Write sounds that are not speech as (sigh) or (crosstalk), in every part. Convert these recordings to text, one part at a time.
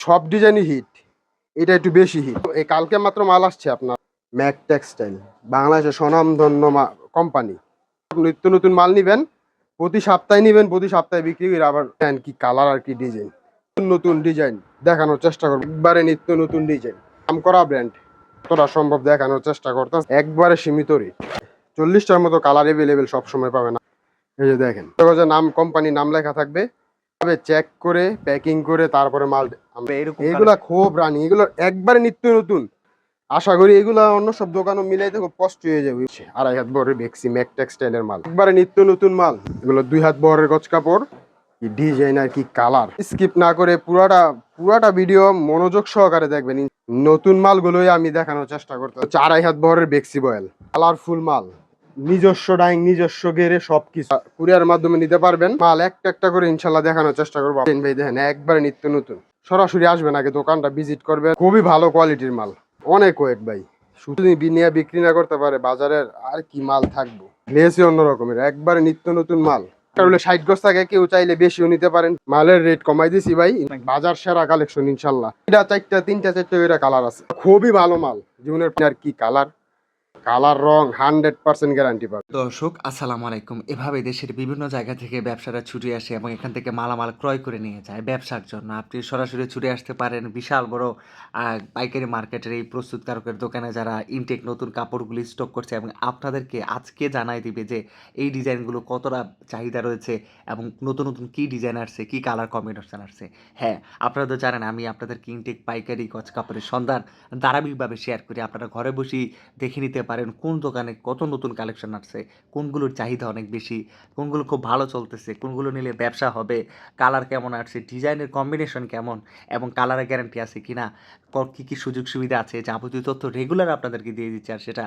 সব ডিজাইনই হিট এটা একটু বেশি হিট এই কালকে মাত্র মাল আসছে আপনার ম্যাক টেক্সটাইল বাংলাদেশের স্বনামধন্য কোম্পানি নিত্য নতুন মাল নিবেন, প্রতি সপ্তাহে নিবেন, প্রতি সপ্তাহে বিক্রি করে আবার কি কালার আর কি ডিজাইন নতুন নতুন ডিজাইন দেখানোর চেষ্টা করব একবারে নিত্য নতুন ডিজাইন নাম করা ব্র্যান্ড যতটা সম্ভব দেখানোর চেষ্টা করতে একবারে সীমিত রেট চল্লিশটার মতো কালার এভেলেবেল সবসময় পাবে না এই যে দেখেন। নাম কোম্পানি নাম লেখা থাকবে। চেক করে প্যাকিং করে, তারপরে মাল আমরা এরকম এগুলা খুব রানি এগুলো একবারে নিত্য নতুন। আশা করি এগুলা অন্য সব দোকানও মিলাইতে খুব কষ্ট হয়ে যাবে। আড়াই হাত বরের বেক্সি ম্যাক টেক্সটাইলের মাল। একবারে নিত্য নতুন মাল এগুলো দুই হাত বরের গছ কাপড়। কি ডিজাইন আর কি কালার স্কিপ না করে পুরাটা পুরাটা ভিডিও মনোযোগ সহকারে দেখবেন। নতুন মালগুলোই আমি দেখানোর চেষ্টা করতে হচ্ছে আড়াই হাত বরের বেক্সি বয়েল কালারফুল মাল। নিজস্ব ডাইং নিজস্ব গেরে সবকিছু কুরিয়ার মাধ্যমে নিতে পারবেন। মাল একটা একটা করে ইনশাল্লাহ দেখানোর চেষ্টা করব। আপনি ভাই দেখেন একবারে নিত্য নতুন। সরাসরি আসবেন আগে দোকানটা ভিজিট করবেন। খুবই ভালো কোয়ালিটির মাল। অনেক ওয়েট ভাই। শুধু নিয়ে বিক্রি না করতে পারে, বাজারের আর কি মাল থাকব। লেসই অন্য রকমের, একবারে নিত্য নতুন মাল। তাহলে ষাট গজ থাকে, কেউ চাইলে বেশিও নিতে পারেন। মালের রেট কমাই দিছি ভাই। বাজার সেরা কালেকশন ইনশাল্লাহ। এটা চারটা, তিনটা, চারটা করে কালার আছে। খুবই ভালো মাল। জীবনের কি কালার কালার রং, হান্ড্রেড পার্সেন্ট গ্যারান্টি পাবে। দর্শক, আসসালামু আলাইকুম। এভাবে দেশের বিভিন্ন জায়গা থেকে ব্যবসারা ছুটে আসে এবং এখান থেকে মালামাল ক্রয় করে নিয়ে যায় ব্যবসার জন্য। আপনি সরাসরি ছুটে আসতে পারেন বিশাল বড় পাইকারি মার্কেটের এই প্রস্তুতকারকের দোকানে যারা ইনটেক নতুন কাপড়গুলি স্টক করছে এবং আপনাদেরকে আজকে জানাই দিবে যে এই ডিজাইনগুলো কতটা চাহিদা রয়েছে এবং নতুন নতুন কী ডিজাইন আসছে, কী কালার কম্বিনেশন আসছে। হ্যাঁ আপনারা তো জানেন আমি আপনাদেরকে ইনটেক পাইকারি গজ কাপড়ের সন্ধান ধারাবাহিকভাবে শেয়ার করি। আপনারা ঘরে বসেই দেখে নিতে পারেন কোন দোকানে কত নতুন কালেকশন আসছে, কোনগুলোর চাহিদা অনেক বেশি, কোনগুলো খুব ভালো চলতেছে, কোনগুলো নিলে ব্যবসা হবে কালার কেমন আসছে, ডিজাইনের কম্বিনেশন কেমন এবং কালারের গ্যারান্টি আছে কি না কী কী সুযোগ সুবিধা আছে, যাবতীয় তথ্য রেগুলার আপনাদেরকে দিয়ে দিচ্ছে আর সেটা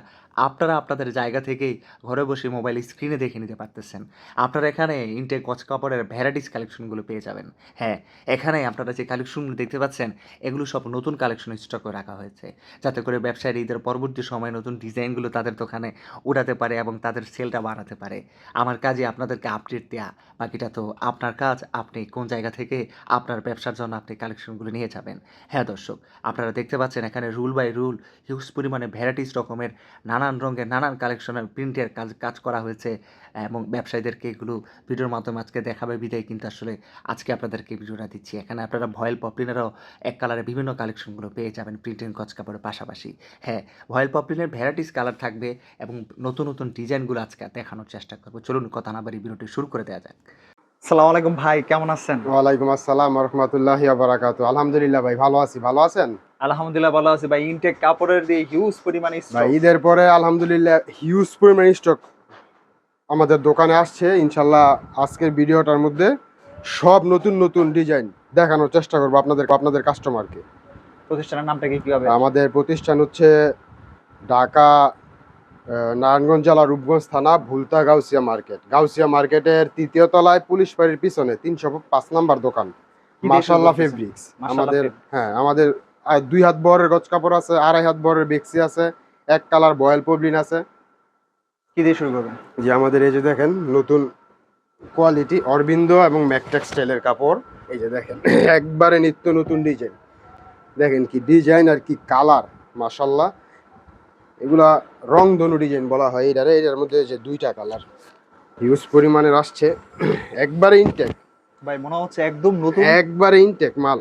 আপনারা আপনাদের জায়গা থেকেই ঘরে বসে মোবাইল স্ক্রিনে দেখে নিতে পারতেছেন। আপনারা এখানে ইন্টেক কচ কাপড়ের ভ্যারাইটিস কালেকশনগুলো পেয়ে যাবেন। হ্যাঁ এখানে আপনারা যে কালেকশনগুলো দেখতে পাচ্ছেন, এগুলো সব নতুন কালেকশন স্টক রাখা হয়েছে। যাতে করে ব্যবসায়ীদের পরবর্তী সময়ে নতুন ডিজাইনগুলো তাদের দোকানে উঠাতে পারে এবং তাদের সেলটা বাড়াতে পারে। আমার কাজে আপনাদেরকে আপডেট দেওয়া বাকিটা তো আপনার কাজ, আপনি কোন জায়গা থেকে আপনার ব্যবসার জন্য আপনি কালেকশনগুলো নিয়ে যাবেন। হ্যাঁ দর্শক, আপনারা দেখতে পাচ্ছেন এখানে রুল বাই রুল হিউজ পরিমাণে ভ্যারাইটিস রকমের নানান রঙের, নানান কালেকশনের প্রিন্টের কাজ কাজ করা হয়েছে। এবং ব্যবসায়ীদেরকে এগুলো ভিডিওর মাধ্যমে আজকে দেখাবে। বিদায় কিন্তু আসলে আজকে আপনাদেরকে ভিডিওটা দিচ্ছি। এখানে আপনারা ভয়েল পপলিনেরও এক কালারে বিভিন্ন কালেকশনগুলো পেয়ে যাবেন প্রিন্টিং কচ কাপড়ের পাশাপাশি। হ্যাঁ ভয়েল পপলিনের ভ্যারাইটিস কালার থাকবে এবং নতুন নতুন ডিজাইনগুলো আজকে দেখানোর চেষ্টা করব। চলুন কথা না বাড়ি ভিডিওটি শুরু করে দেওয়া যাক। সালাম আলাইকুম ভাই কেমন আছেন? ওয়ালাইকুম আসসালাম রহমতুল্লাহ বারাকাতু আলহামদুলিল্লাহ ভাই ভালো আছি। ভালো আছেন? আলহামদুলিল্লাহ ভালো আছি ভাই। ইনটেক কাপড়ের দিয়ে হিউজ পরিমাণে ঈদের পরে আলহামদুলিল্লাহ হিউজ পরিমাণ স্টক আমাদের দোকানে আসছে ইনশাল্লাহ আজকের ভিডিওটার মধ্যে সব নতুন নতুন ডিজাইন দেখানোর চেষ্টা করব আপনাদের আপনাদের কাস্টমারকে। প্রতিষ্ঠানের নামটা কি কীভাবে? আমাদের প্রতিষ্ঠান হচ্ছে ঢাকা নারায়ণগঞ্জ জেলা রূপগঞ্জ থানা ভুলতা গাউসিয়া মার্কেট। গাউসিয়া মার্কেটের তৃতীয় তলায় পুলিশ বাড়ির পিছনে তিনশো পাঁচ নাম্বার দোকান। মাশাল্লাহ? ফেব্রিক্স আমাদের হ্যাঁ আমাদের দুই হাত বরের গজ কাপড় আছে আড়াই হাত বরের বেক্সি আছে এক কালার বয়েল পবলিন আছে। কি দিয়ে শুরু করবেন? যে আমাদের এই যে দেখেন নতুন কোয়ালিটি অরবিন্দ এবং ম্যাক টেক্সটাইলের কাপড়। এই যে দেখেন (clears throat) একবারে নিত্য নতুন ডিজাইন। দেখেন কি ডিজাইন আর কি কালার মাশাল্লাহ এগুলা রং ধনু ডিজাইন বলা হয় এটারে এটার মধ্যে যে দুইটা কালার। হিউজ পরিমাণের আসছে। (clears throat) একবারে ইনটেক ভাই মনে হচ্ছে একদম নতুন। একবারে ইনটেক মাল।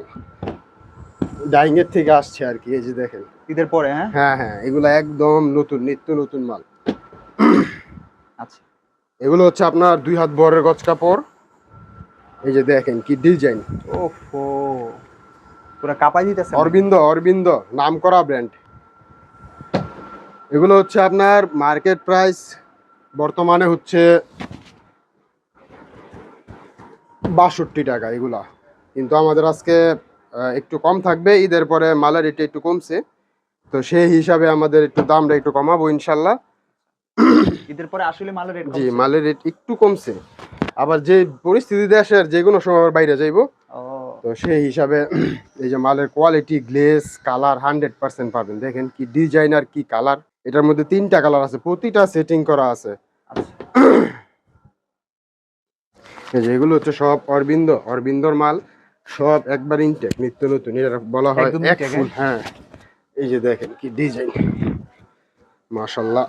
ডাইং এর থেকে আসছে আর কি এই যে দেখেন। ঈদের পরে হ্যাঁ? হ্যাঁ হ্যাঁ এগুলো একদম নতুন নিত্য নতুন মাল। আচ্ছা এগুলো হচ্ছে আপনার দুই হাত বরের গজ কাপড়। এই যে দেখেন কি ডিজাইন। ওফো। পুরো কাপাই দিতেছে। অরবিন্দ অরবিন্দ নাম করা ব্র্যান্ড এগুলো হচ্ছে আপনার মার্কেট প্রাইস বর্তমানে হচ্ছে বাষট্টি টাকা এগুলা। কিন্তু আমাদের আজকে একটু কম থাকবে ঈদের পরে মালের রেট একটু কমছে। তো সেই হিসাবে আমাদের একটু দামটা একটু কমাবো ইনশাল্লাহ। ঈদের পরে আসলে মালের রেট জি মালের রেট একটু কমছে। আবার যে পরিস্থিতি দেশের যে কোনো সময় আবার বাইরে যাইবো। তো সেই হিসাবে এই যে মালের কোয়ালিটি গ্লেস কালার হান্ড্রেড পার্সেন্ট পাবেন। দেখেন কি ডিজাইন আর কি কালার এটার মধ্যে তিনটা কালার আছে প্রতিটা সেটিং করা আছে। আচ্ছা। এই যে এগুলো হচ্ছে সব অরবিন্দ অরবিন্দর মাল সব একবার ইনটেক নিত্য নতুন এটা বলা হয় এক ফুল হ্যাঁ? এই যে দেখেন কি ডিজাইন মাশাল্লাহ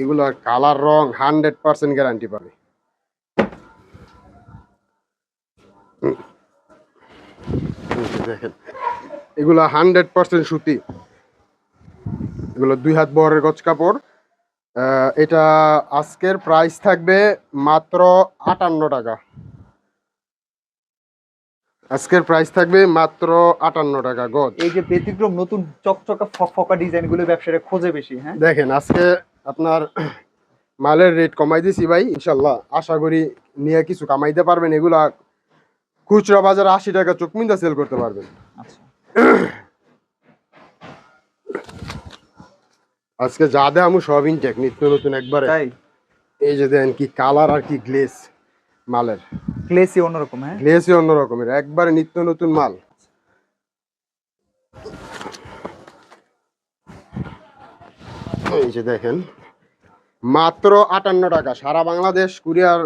এগুলো কালার রং হান্ড্রেড পার্সেন্ট গ্যারান্টি পাবে। দেখেন এগুলো হান্ড্রেড পার্সেন্ট সুতি। এগুলো দুই হাত বহরের গজ কাপড়। এটা আজকের প্রাইস থাকবে মাত্র আটান্ন টাকা। আজকের প্রাইস থাকবে মাত্র আটান্ন টাকা গজ। এই যে ব্যতিক্রম নতুন চকচকা ফকফকা ডিজাইনগুলো ব্যবসায়ীরা খোঁজে বেশি হ্যাঁ? দেখেন আজকে আপনার মালের রেট কমাই দিছি ভাই ইনশাল্লাহ। আশা করি নিয়ে কিছু কামাইতে পারবেন। এগুলা খুচরা বাজারে আশি টাকা চোখমিন্দা সেল করতে পারবেন। আচ্ছা। আজকে যা দেখামু সব ইনটেক নিত্য নতুন একবারে। এই যে দেন কি কালার আর কি গ্লেস মালের। ক্লেসি অন্যরকম হ্যাঁ? গ্লেসই অন্য রকমের একবারে নিত্য নতুন মাল। এই যে দেখেন মাত্র আটান্ন টাকা। সারা বাংলাদেশ কুরিয়ার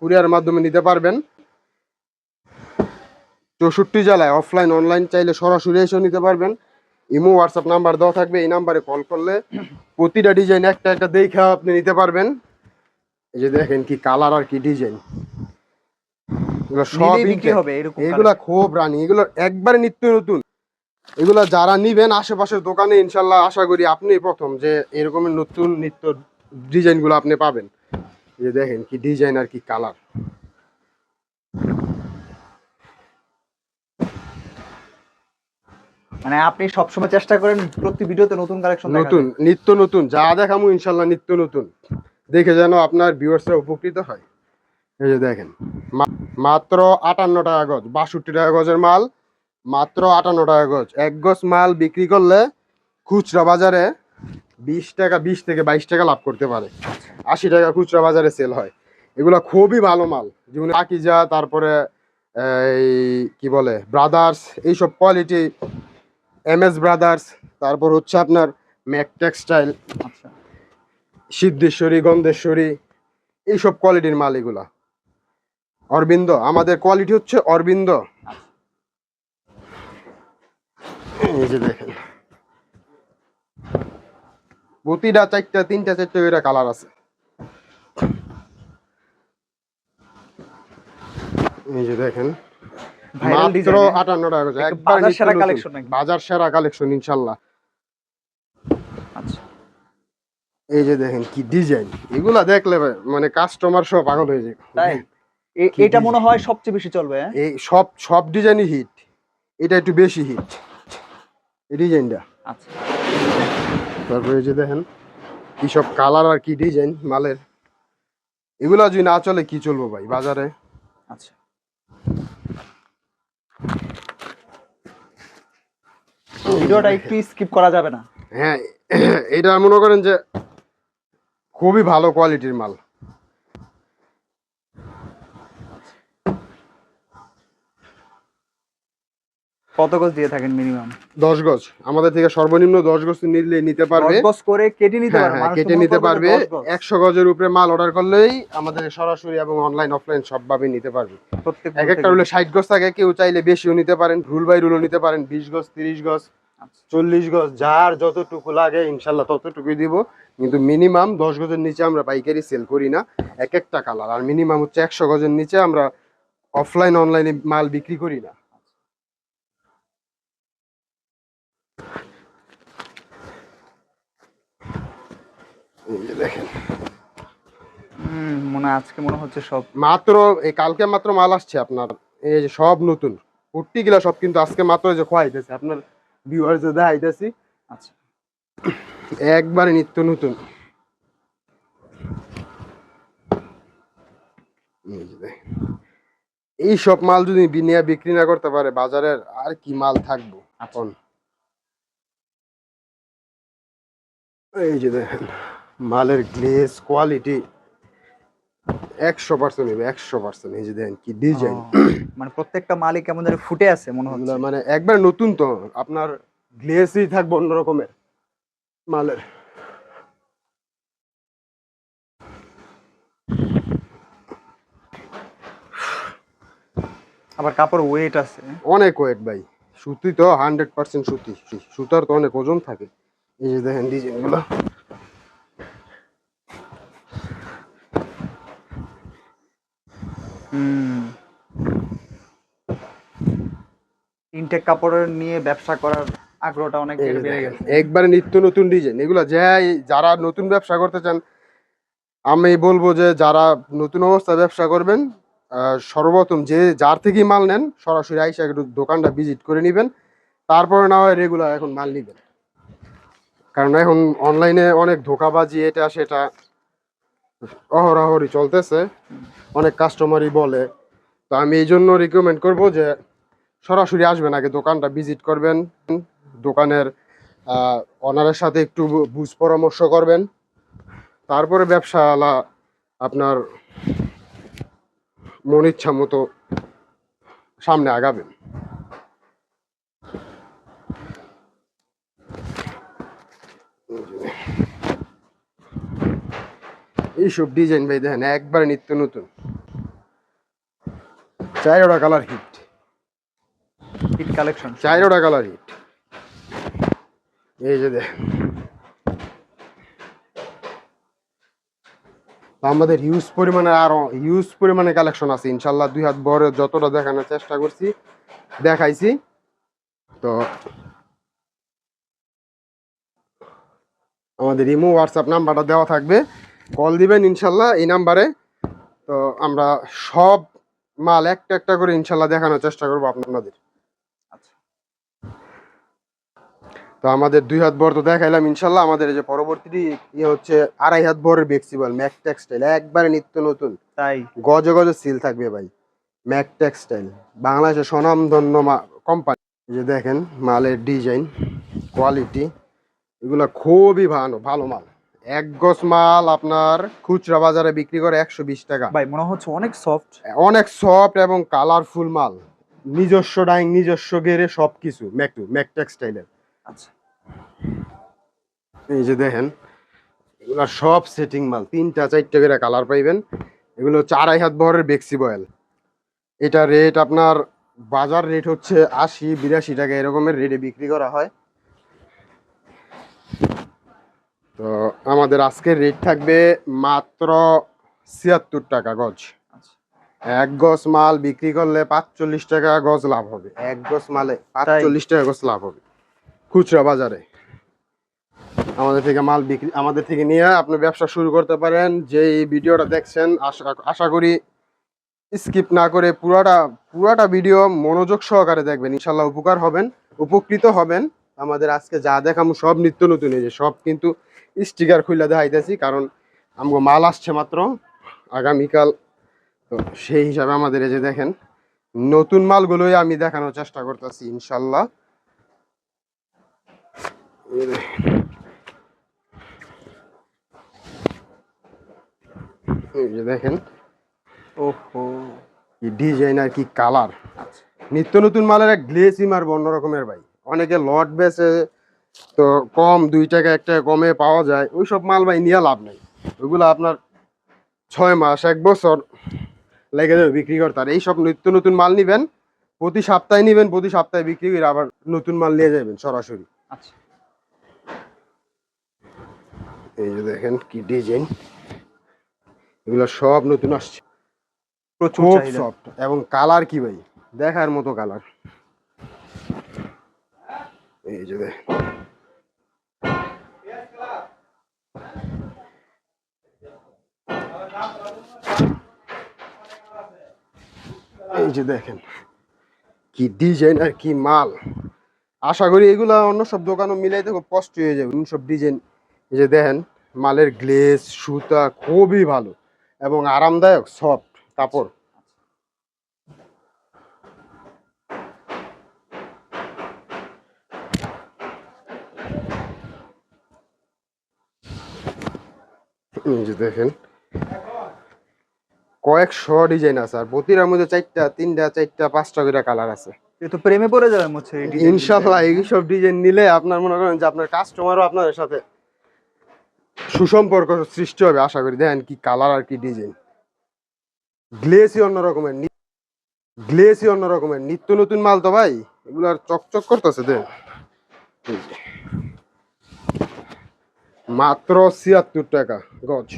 কুরিয়ার মাধ্যমে নিতে পারবেন। চৌষট্টি জেলায় অফলাইন অনলাইন চাইলে সরাসরি এসেও নিতে পারবেন। ইমো হোয়াটসঅ্যাপ নাম্বার দেওয়া থাকবে। এই নাম্বারে কল করলে প্রতিটা ডিজাইন একটা একটা দেখে আপনি নিতে পারবেন। এই যে দেখেন কি কালার আর কি ডিজাইন এগুলো সব। হবে এগুলা খুব রানি। এগুলো একবারে নিত্য নতুন। এগুলা যারা নিবেন আশেপাশের দোকানে ইনশাল্লাহ আশা করি আপনি প্রথম যে এরকমের নতুন নিত্য ডিজাইনগুলো আপনি পাবেন। যে দেখেন কি ডিজাইন আর কি কালার। মানে আপনি সবসময় চেষ্টা করেন প্রতি ভিডিওতে নতুন কালেকশন নতুন নিত্য নতুন যা দেখামু ইনশাল্লাহ নিত্য নতুন। দেখে যেন আপনার ভিউয়ার্সরা উপকৃত হয়। এই যে দেখেন মাত্র আটান্ন টাকা গজ বাষট্টি টাকা গজের মাল মাত্র আটান্ন টাকা গজ। এক গজ মাল বিক্রি করলে খুচরা বাজারে বিশ টাকা বিশ থেকে বাইশ টাকা লাভ করতে পারে। আশি টাকা খুচরা বাজারে সেল হয়। এগুলো খুবই ভালো মাল। যেমন আকিজা তারপরে এই কি বলে ব্রাদার্স এইসব কোয়ালিটি এম এস ব্রাদার্স তারপর হচ্ছে আপনার ম্যাক টেক্সটাইল আচ্ছা। সিদ্ধেশ্বরী গন্ধেশ্বরী এইসব কোয়ালিটির মাল এগুলা। অরবিন্দ আমাদের কোয়ালিটি হচ্ছে অরবিন্দ। এই যে দেখেন। প্রতিটা চারটা তিনটা চারটা করে কালার আছে। এই যে দেখেন মাত্র হ্যাঁ? আটান্ন টাকা একবার বাজার সেরা কালেকশন ইনশাল্লাহ। আচ্ছা। এই যে দেখেন কি ডিজাইন এগুলা দেখলে ভাই, মানে কাস্টমার সব পাগল হয়ে যায়। তাই? এটা মনে হয় সবচেয়ে বেশি চলবে হ্যাঁ? এই সব সব ডিজাইনই হিট এটা একটু বেশি হিট এই ডিজাইনটা আচ্ছা। তারপরে যে দেখেন কি সব কালার আর কি ডিজাইন মালের। এগুলা যদি না চলে কি চলবো ভাই বাজারে? আচ্ছা। ভিডিওটা একটু স্কিপ করা যাবে না। হ্যাঁ (clears throat) এটা মনে করেন যে খুবই ভালো কোয়ালিটির মাল। কত গজ দিয়ে থাকেন মিনিমাম দশ গজ আমাদের থেকে সর্বনিম্ন দশ গজ নিলে নিতে পারবে। গজ করে কেটে নিতে হ্যাঁ পারবে হ্যাঁ কেটে নিতে পারবে। দশ গজ। একশো গজের উপরে মাল অর্ডার করলেই আমাদের সরাসরি এবং অনলাইন অফলাইন সবভাবে নিতে পারবে। প্রত্যেক এক একটা রুলে ষাট গজ থাকে কেউ চাইলে বেশিও নিতে পারেন রুল বাই রুলও নিতে পারেন বিশ গজ তিরিশ গজ। চল্লিশ গজ যার যতটুকু লাগে ইনশাল্লাহ ততটুকুই দিব। কিন্তু মিনিমাম দশ গজের নিচে আমরা পাইকারি সেল করি না এক একটা কালার আর মিনিমাম হচ্ছে একশো গজের নিচে আমরা অফলাইন অনলাইনে মাল বিক্রি করি না এই যে দেখেন হুম, মনে আজকে মনে হচ্ছে সব মাত্র এই কালকে মাত্র মাল আসছে আপনার। এই যে সব নতুন। কুর্তি গুলা সব কিন্তু আজকে মাত্র যে খোয়াইতেছে। আপনার ভিউয়ার্স দেখাইতেছি। আচ্ছা। একবারে নিত্য নতুন। এই যে এই সব মাল যদি বিনিয়া বিক্রি না করতে পারে বাজারের আর কি মাল থাকব? এখন এই যে দেখেন মালের গ্লেস কোয়ালিটি একশো পার্সেন্ট একশো পার্সেন্ট এই যে দেখেন কি ডিজাইন মানে প্রত্যেকটা মালিক কেমন জানি ফুটে আছে মনে হচ্ছে। মানে একবার নতুন তো আপনার গ্লেসই থাকবে অন্য রকমের মালের। আবার কাপড় ওয়েট আছে। অনেক ওয়েট ভাই সুতি তো হান্ড্রেড পার্সেন্ট সুতি সুতার তো অনেক ওজন থাকে। এই যে দেখেন ডিজাইনগুলো ইনটেক কাপড়ের নিয়ে ব্যবসা করার আগ্রহটা অনেক বেড়ে গেছে। একবারে নিত্য নতুন ডিজাইন এগুলো যে যারা নতুন ব্যবসা করতে চান আমি বলব যে যারা নতুন অবস্থায় ব্যবসা করবেন সর্বপ্রথম যে যার থেকেই মাল নেন সরাসরি আইসা একটু দোকানটা ভিজিট করে নেবেন তারপরে না হয় রেগুলার এখন মাল নিবেন। কারণ এখন অনলাইনে অনেক ধোকাবাজি এটা সেটা। অহরাহরি চলতেছে। অনেক কাস্টমারই বলে। তো আমি এই জন্য রিকমেন্ড করব যে, সরাসরি আসবেন আগে দোকানটা ভিজিট করবেন। দোকানের অনারের সাথে একটু বুঝ পরামর্শ করবেন। তারপরে ব্যবসাওয়ালা আপনার মন ইচ্ছা মতো সামনে আগাবেন। এইসব ডিজাইন ভাই দেখেন একবারে নিত্য নতুন। চারোটা colour hit. Hit collection. চারোটা colour hit. এই যে দেখেন। আমাদের হিউজ পরিমাণে আরও হিউজ পরিমাণে কালেকশন আছে ইনশাল্লাহ দুই হাত বড় যতটা দেখানোর চেষ্টা করছি দেখাইছি। তো আমাদের ইমো হোয়াটসঅ্যাপ নাম্বারটা দেওয়া থাকবে। কল দিবেন ইনশাল্লাহ এই নাম্বারে। তো আমরা সব মাল একটা একটা করে ইনশাল্লাহ দেখানোর চেষ্টা করব আপনাদের। তো আমাদের দুই হাত বর তো দেখাইলাম ইনশাল্লাহ। আমাদের এই যে পরবর্তী ইয়ে হচ্ছে আড়াই হাত বরের বেক্সিবল ম্যাক টেক্সটাইল একবারে নিত্য নতুন। তাই? গজে গজে সিল থাকবে ভাই। ম্যাক টেক্সটাইল বাংলাদেশের স্বনামধন্য কোম্পানি যে দেখেন মালের ডিজাইন কোয়ালিটি এগুলো খুবই ভালো ভালো মাল। এক গজ মাল আপনার খুচরা বাজারে বিক্রি করে একশো বিশ টাকা। ভাই মনে হচ্ছে অনেক সফট অনেক সফট এবং কালারফুল মাল। নিজস্ব ডাইং নিজস্ব গেরে সব কিছু ম্যাক টেক্সটাইলের আচ্ছা। এই যে দেখেন এগুলো সব সেটিং মাল। তিনটা চারটে করে কালার পাইবেন। এগুলো আড়াই হাত বহরের বেক্সি বয়েল। এটা রেট আপনার বাজার রেট হচ্ছে আশি বিরাশি টাকা এরকমের রেটে বিক্রি করা হয়। তো আমাদের আজকের রেট থাকবে মাত্র ছিয়াত্তর টাকা গজ। আচ্ছা। এক গজ মাল বিক্রি করলে পাঁচচল্লিশ টাকা গজ লাভ হবে। এক গজ মালে পাঁচচল্লিশ টাকা গজ লাভ হবে। খুচরা বাজারে। আমাদের থেকে মাল বিক্রি আমাদের থেকে নিয়ে আপনি ব্যবসা শুরু করতে পারেন। যে এই ভিডিওটা দেখছেন আশা আশা করি স্কিপ না করে পুরাটা পুরাটা ভিডিও মনোযোগ সহকারে দেখবেন। ইনশাল্লাহ উপকার হবেন উপকৃত হবেন। আমাদের আজকে যা দেখামু সব নিত্য নতুন এই যে সব কিন্তু স্টিকার খুলে দেখাইতেছি কারণ আমগো মাল আসছে মাত্র আগামীকাল। তো সেই হিসাবে আমাদের এই যে দেখেন নতুন মালগুলোই আমি দেখানোর চেষ্টা করতেছি ইনশাল্লাহ। দেখেন। এই যে দেখেন ওহো কি ডিজাইন আর কি কালার। আচ্ছা। নিত্য নতুন মালের এক গ্লেসি মারবো অন্য রকমের ভাই। অনেকে লট বেচে তো কম দুই টাকা এক টাকা কমে পাওয়া যায়। ওইসব মাল ভাই নিয়ে লাভ নেই। ওইগুলো আপনার ছয় মাস এক বছর লেগে যাবে বিক্রি করতে। আর এইসব নিত্য নতুন মাল নিবেন প্রতি সপ্তাহে নিবেন প্রতি সপ্তাহে বিক্রি করে আবার নতুন মাল নিয়ে যাবেন সরাসরি। আচ্ছা। এই যে দেখেন কি ডিজাইন। এগুলো সব নতুন আসছে। প্রচুর সফট। এবং কালার কি ভাই? দেখার মতো কালার। এই যে দেখ এই যে দেখেন, কি ডিজাইন আর কি মাল। আশা করি এগুলা অন্য সব দোকানও মিলাইতে খুব কষ্ট হয়ে যাবে। অন্য সব ডিজাইন এই যে দেখেন, মালের গ্লেজ সুতা খুবই ভালো এবং আরামদায়ক সফট কাপড়। এই যে দেখেন কয়েকশো ডিজাইন আছে আর প্রতিটার মধ্যে চারটা তিনটা চারটা পাঁচটা করে কালার আছে। তো প্রেমে পড়ে যাবে হচ্ছে ইনশাল্লাহ এইসব ডিজাইন নিলে আপনার মনে করেন যে আপনার কাস্টমারও আপনাদের সাথে সুসম্পর্ক সৃষ্টি হবে আশা করি। দেখেন কি কালার আর কি ডিজাইন গ্লেসই অন্য রকমের গ্লেসই অন্য রকমের। নিত্য নতুন মাল তো ভাই এগুলো আর চকচক করতেছে দে এই যে। মাত্র ছিয়াত্তর টাকা গজ।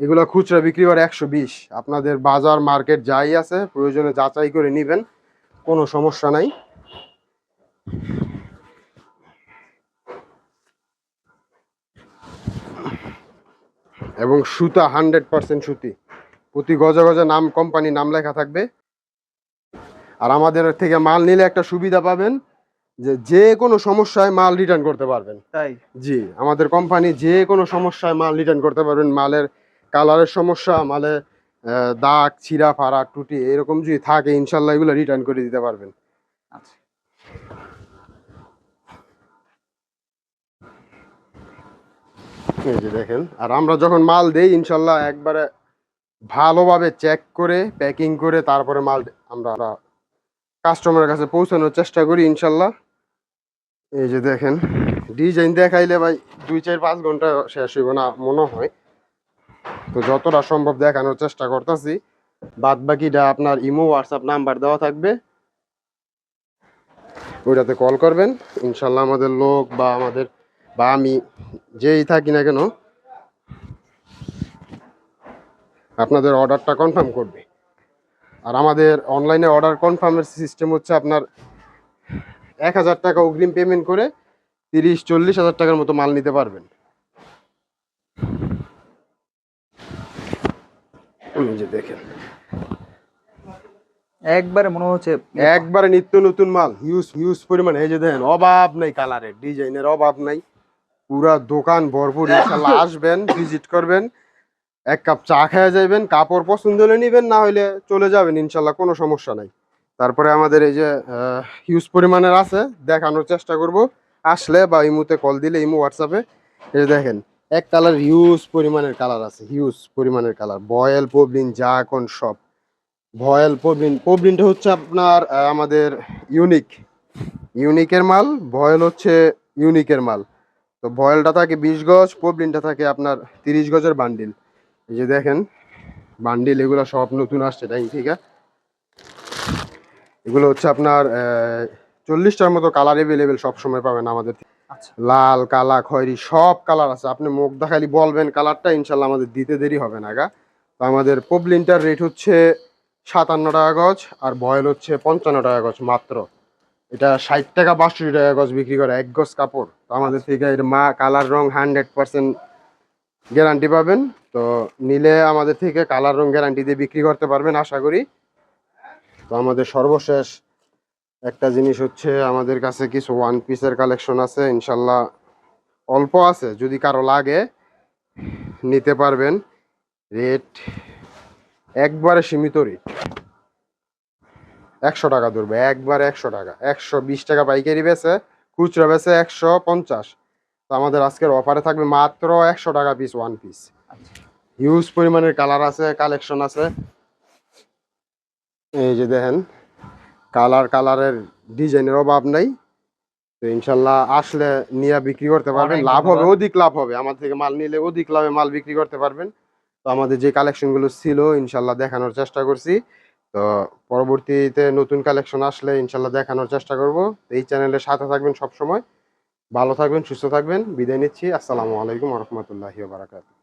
এগুলো খুচরা বিক্রি করে একশো বিশ। আপনাদের বাজার মার্কেট যাই আছে প্রয়োজনে যাচাই করে নেবেন কোনো সমস্যা নাই। এবং সুতা হান্ড্রেড পার্সেন্ট সুতি। প্রতি গজে গজে নাম কোম্পানি নাম লেখা থাকবে। আর আমাদের থেকে মাল নিলে একটা সুবিধা পাবেন যে যে কোনো সমস্যায় মাল রিটার্ন করতে পারবেন। তাই? জি আমাদের কোম্পানি যে কোনো সমস্যায় মাল রিটার্ন করতে পারবেন মালের কালারের সমস্যা মালে দাগ ছিঁড়া ফাড়া টুটি এরকম যদি থাকে ইনশাল্লাহ এগুলো রিটার্ন করে দিতে পারবেন। আচ্ছা। এই যে দেখেন আর আমরা যখন মাল দেই ইনশাল্লাহ একবারে ভালোভাবে চেক করে প্যাকিং করে তারপরে মাল আমরা কাস্টমারের কাছে পৌঁছানোর চেষ্টা করি ইনশাল্লাহ। এই যে দেখেন ডিজাইন দেখাইলে ভাই দুই চার পাঁচ ঘণ্টা শেষ হইব না মনে হয়। তো যতটা সম্ভব দেখানোর চেষ্টা করতেছি। বাদ বাকিটা আপনার ইমো হোয়াটসঅ্যাপ নাম্বার দেওয়া থাকবে। ওইটাতে কল করবেন। ইনশাল্লাহ আমাদের লোক বা আমাদের বা আমি যেই থাকি না কেন, আপনাদের অর্ডারটা কনফার্ম করবে। আর আমাদের অনলাইনে অর্ডার কনফার্মের সিস্টেম হচ্ছে আপনার এক হাজার টাকা অগ্রিম পেমেন্ট করে তিরিশ, চল্লিশ হাজার টাকার মতো মাল নিতে পারবেন। এই যে দেখেন। একবারে মনে হচ্ছে একবারে নিত্য নতুন মাল হিউজ হিউজ পরিমাণে। এই যে দেখেন অভাব নাই কালারের ডিজাইনের অভাব নাই। পুরা দোকান ভরপুর ইনশাল্লাহ (laughs) আসবেন ভিজিট করবেন। এক কাপ চা খেয়ে যাবেন কাপড় পছন্দ হলে নিবেন না হলে চলে যাবেন ইনশাল্লাহ কোনো সমস্যা নাই। তারপরে আমাদের এই যে হিউজ পরিমাণের আছে দেখানোর চেষ্টা করব। আসলে বা ইমুতে কল দিলে ইমু হোয়াটসঅ্যাপে এই দেখেন এক কালার হিউজ পরিমাণের কালার আছে হিউজ পরিমাণের কালার বয়েল পবলিন যা এখন সব। ভয়েল পবলিন পবলিনটা হচ্ছে আপনার আমাদের ইউনিক ইউনিকের মাল, ভয়েল হচ্ছে ইউনিকের মাল। তো ভয়েলটা থাকে বিশ গজ পবলিনটা থাকে আপনার তিরিশ গজের বান্ডিল এই যে দেখেন বান্ডিল এগুলো সব নতুন আসছে, তাই ঠিক এগুলো হচ্ছে আপনার চল্লিশটার মতো কালার এভেলেবেল সবসময় পাবেন আমাদের লাল কালা খয়েরি সব কালার আছে। আপনি মুখ দেখালি বলবেন কালারটা ইনশাল্লাহ আমাদের দিতে দেরি হবে না গা। তো আমাদের পবলিনটার রেট হচ্ছে সাতান্ন টাকা গজ আর বয়েল হচ্ছে পঞ্চান্ন টাকা গজ মাত্র। এটা ষাট টাকা বাষট্টি টাকা গজ বিক্রি করে এক গজ কাপড়। তো আমাদের থেকে এর মা কালার রং হান্ড্রেড পার্সেন্ট গ্যারান্টি পাবেন। তো নিলে আমাদের থেকে কালার রং গ্যারান্টি দিয়ে বিক্রি করতে পারবেন আশা করি। তো আমাদের সর্বশেষ একটা জিনিস হচ্ছে আমাদের কাছে কিছু ওয়ান পিসের কালেকশন আছে, ইনশাল্লাহ অল্প আছে, যদি কারও লাগে নিতে পারবেন। রেট একবারে সীমিত রেট একশো টাকা ধরবে, একবারে একশো টাকা। একশো বিশ টাকা পাইকারি বেছে খুচরা বেছে একশো পঞ্চাশ। তো আমাদের আজকের অফারে থাকবে মাত্র একশো টাকা পিস ওয়ান পিস হিউজ পরিমাণের কালার আছে কালেকশন আছে। এই যে দেখেন কালার কালারের ডিজাইনের অভাব নাই। তো ইনশাল্লাহ আসলে নিয়ে বিক্রি করতে পারবেন। লাভ হবে অধিক লাভ হবে। আমার থেকে মাল নিলে অধিক লাভে মাল বিক্রি করতে পারবেন। তো আমাদের যে কালেকশনগুলো ছিল ইনশাল্লাহ দেখানোর চেষ্টা করছি। তো পরবর্তীতে নতুন কালেকশন আসলে ইনশাল্লাহ দেখানোর চেষ্টা করব। এই চ্যানেলের সাথে থাকবেন সব সময় ভালো থাকবেন সুস্থ থাকবেন। বিদায় নিচ্ছি। আসসালামু আলাইকুম রহমতুল্লাহি বারাকাতুহ।